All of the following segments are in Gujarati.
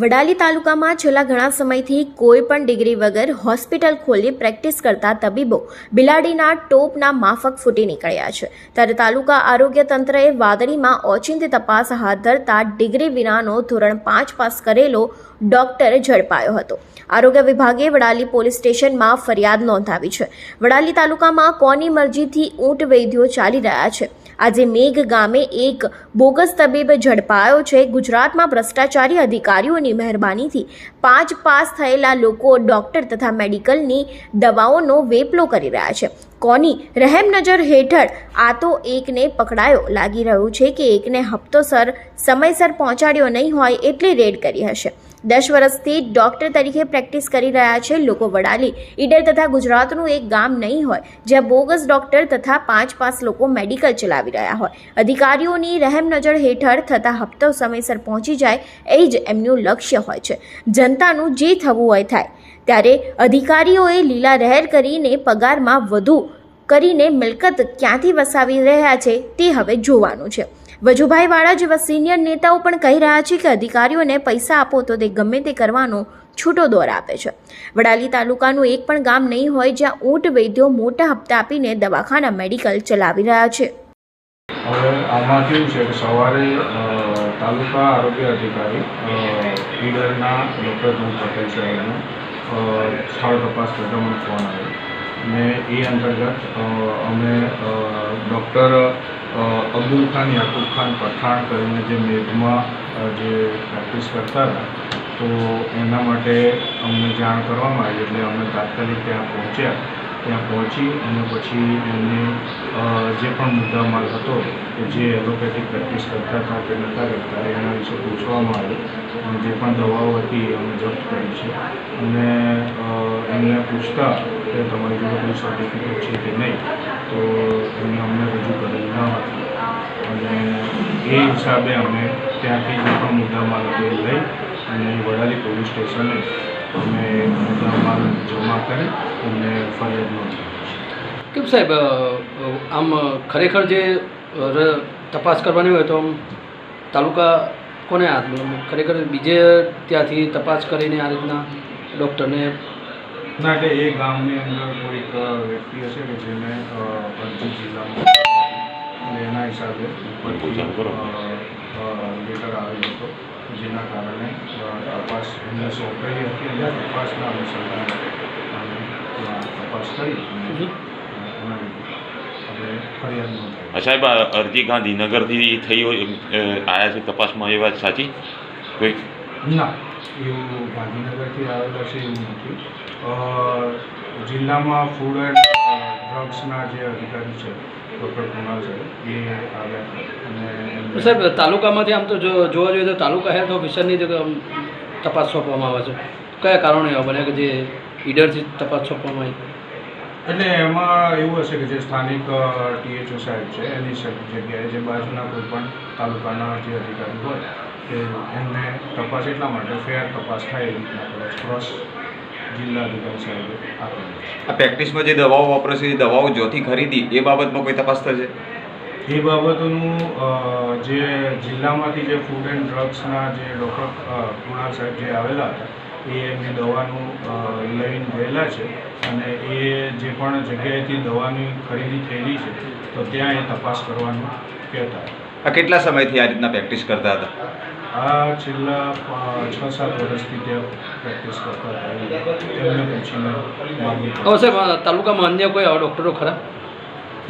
વડાલી તાલુકામાં છેલ્લા ઘણા સમયથી કોઈ પણ ડિગ્રી વગર હોસ્પિટલ ખોલી પ્રેક્ટિસ કરતા તબીબો બિલાડીના ટોપના માફક ફૂટી નીકળ્યા છે. ત્યારે તાલુકા આરોગ્ય તંત્રએ વાદળીમાં ઓચિંતી તપાસ હાથ ધરતા ડિગ્રી વિનાનો ધોરણ પાંચ પાસ કરેલો ડોક્ટર ઝડપાયો હતો. આરોગ્ય વિભાગે વડાલી પોલીસ સ્ટેશનમાં ફરિયાદ નોંધાવી છે. વડાલી તાલુકામાં કોની મરજીથી ઊંટ વૈદ્યો ચાલી રહ્યા છે? આજે મેઘ ગામે એક બોગસ તબીબ ઝડપાયો છે. ગુજરાતમાં ભ્રષ્ટાચારી અધિકારીઓની મહેરબાનીથી પાંચ પાસ થયેલા લોકો ડોક્ટર તથા મેડિકલની દવાઓનો વેપલો કરી રહ્યા છે. કોની રહેમ નજર હેઠળ આ તો એકને પકડાયો. લાગી રહ્યું છે કે એકને હપ્તોસર સમયસર પહોંચાડ્યો નહીં હોય એટલે રેડ કરી હશે. દસ વર્ષથી ડોક્ટર તરીકે પ્રેક્ટિસ કરી રહ્યા છે લોકો વડાલી. ઈડર તથા ગુજરાતનું એક ગામ નહીં હોય, જ્યાં બોગસ ડોક્ટર તથા પાંચ પાંચ લોકો મેડિકલ ચલાવી રહ્યા હોય. અધિકારીઓની રહેમ નજર હેઠળ થતા હપ્તો સમયસર પહોંચી જાય, એ જ એમનું લક્ષ્ય હોય છે. જનતાનું જે થવું હોય થાય. ત્યારે અધિકારીઓએ લીલા રહેર કરીને પગારમાં વધુ કરીને મિલકત ક્યાંથી વસાવી રહ્યા છે, તે હવે જોવાનું છે. વજુભાઈ વાળા જેવા સિનિયર નેતાઓ પણ કહી રહ્યા છે કે અધિકારીઓને પૈસા આપો તો તે ગમે તે કરવાનો છૂટો દોર આપે છે. વડાલી તાલુકાનું એક પણ ગામ નહીં હોય જ્યાં ઊંટ વૈદ્યો મોટા હપ્તા આપીને દવાખાના મેડિકલ ચલાવી રહ્યા છે. હવે આમાં કેવું છે કે સવારે તાલુકા આરોગ્ય અધિકારી ઈડરના ડૉક્ટર ધૂમ પટેલ સાહેબનો સ્થળ તપાસ કરતા મને ફોન આવ્યો. ને એ અંતર્ગત અમે ડૉક્ટર અબ્દુલ ખાન, યાકુબ ખાન, પઠાણ કરીને જે મેઘમાં જે પ્રેક્ટિસ કરતા હતા, તો એના માટે અમને જાણ કરવામાં આવી એટલે અમે તાત્કાલિક ત્યાં પહોંચ્યા. ત્યાં પહોંચી અને પછી એમને જે પણ મુદ્દામાલ હતો કે જે એલોપેથિક પ્રેક્ટિસ કરતા હતા કે નહોતા કરતા એના વિશે પૂછવામાં આવ્યું. અને જે પણ દવાઓ હતી અમે જપ્ત કરી છે. અને એમને પૂછતા કે તમારી જોડે કોઈ સર્ટિફિકેટ છે કે નહીં? તો એમને અમને રજૂ કરેલ ન હતી. અને એ હિસાબે અમે ત્યાંથી જે પણ મુદ્દામાલ હતો લઈ અને વડાલી પોલીસ સ્ટેશને અમે મુદ્દામાલ જમા કરી અને ફરિયાદ નોંધી. કેમ સાહેબ આમ ખરેખર જે તપાસ કરવાની હોય તો આમ તાલુકા કોને હાથ ખરેખર બીજે ત્યાંથી તપાસ કરીને આ રીતના ડૉક્ટરને ના એટલે એ ગામની અંદર કોઈક વ્યક્તિ હશે કે જેને અરજી જિલ્લામાં અને એના હિસાબે ઉપરથી લેટર આવેલો હતો જેના કારણે તપાસ એમને સોંપેલી હતી અને તપાસના અનુસંધાને તપાસ કરી અને સાહેબ આ અરજી ગાંધીનગરથી થઈ હોય આયા છે તપાસમાં એ વાત સાચી? કોઈ? ના. એવું ગાંધીનગરથી આવેલા છે એવું નથી. જિલ્લામાં ફૂડ એન્ડ ડ્રગ્સના જે અધિકારી છે ડૉક્ટર કુણાલ સાહેબ એ આવ્યા અને સાહેબ તાલુકામાંથી આમ તો જોવા જોઈએ તો તાલુકા હેલ્થ ઓફિસરની જે તપાસ સોંપવામાં આવે છે. કયા કારણો એવા બને કે જે ઈડરથી તપાસ સોંપવામાં આવી? એટલે એમાં એવું હશે કે જે સ્થાનિક ટીએચઓ સાહેબ છે એની જગ્યાએ જે બાજુના કોઈ પણ તાલુકાના જે અધિકારી હોય કે એમને તપાસ એટલા માટે ફેર તપાસ થાય એવી રીતના ક્રોસ જિલ્લા અધિકારી સાહેબે આપેલી આ પ્રેક્ટિસમાં જે દવાઓ વાપરે છે એ દવાઓ જ્યોથી ખરીદી એ બાબતમાં કોઈ તપાસ થશે? એ બાબતોનું જે જિલ્લામાંથી જે ફૂડ એન્ડ ડ્રગ્સના જે ડૉક્ટર કુણાલ સાહેબ જે આવેલા હતા એ એમની દવાનું લઈને ગયેલા છે અને એ જે પણ જગ્યાએથી દવાની ખરીદી થયેલી છે તો ત્યાં એ તપાસ કરવાનું કહેતા આ કેટલા સમયથી આ રીતના પ્રેક્ટિસ કરતા હતા? આ છેલ્લા છ સાત વર્ષથી ત્યાં પ્રેક્ટિસ કરતા હતા તેમને પૂછીને માગણી સાહેબ તાલુકામાં અન્ય કોઈ આવા ડૉક્ટરો ખરા?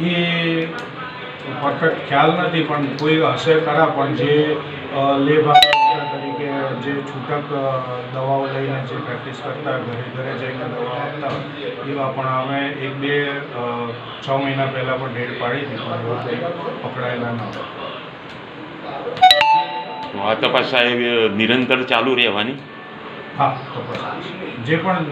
એ પરફેક્ટ ખ્યાલ નથી પણ કોઈ હશે ખરા પણ જે અ, તરીકે જે છૂટક દવાઓ લઈને જે પ્રેક્ટિસ કરતા ઘરે ઘરે જઈને દવા આપતા એવા પણ અમે એક બે છ મહિના પહેલાં પણ રેડ પાડી હતી પણ પકડાયેલા ન હતા. આ તપાસ સાહેબ નિરંતર ચાલુ રહેવાની. હા જે પણ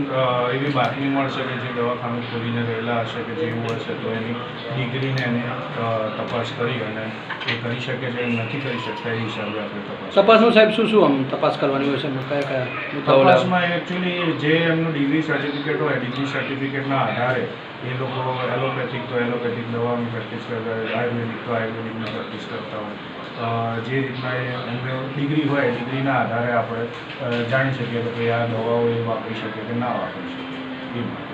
એવી બાતમી મળશે કે જે દવાખાનું ખોલીને રહેલા હશે કે જેવું હશે તો એની ડિગ્રીને એને તપાસ કરી અને એ કરી શકે છે નથી કરી શકતા એ હિસાબે આપણે તપાસ તપાસનું સાહેબ શું શું આમ તપાસ કરવાની હોય છે? કયા કયા તપાસમાં એકચ્યુઅલી જે એમનું ડિગ્રી સર્ટિફિકેટ હોય ડિગ્રી સર્ટિફિકેટના આધારે એ લોકો એલોપેથિક તો એલોપેથિક દવાની પ્રેક્ટિસ કરતા હોય આયુર્વેદિક તો આયુર્વેદિકની પ્રેક્ટિસ કરતા હોય. જે રીતના એ ડિગ્રી હોય ડિગ્રીના આધારે આપણે જાણી શકીએ કે આ દવાઓ એ વાપરી શકે કે ના વાપરી શકે. એમાં.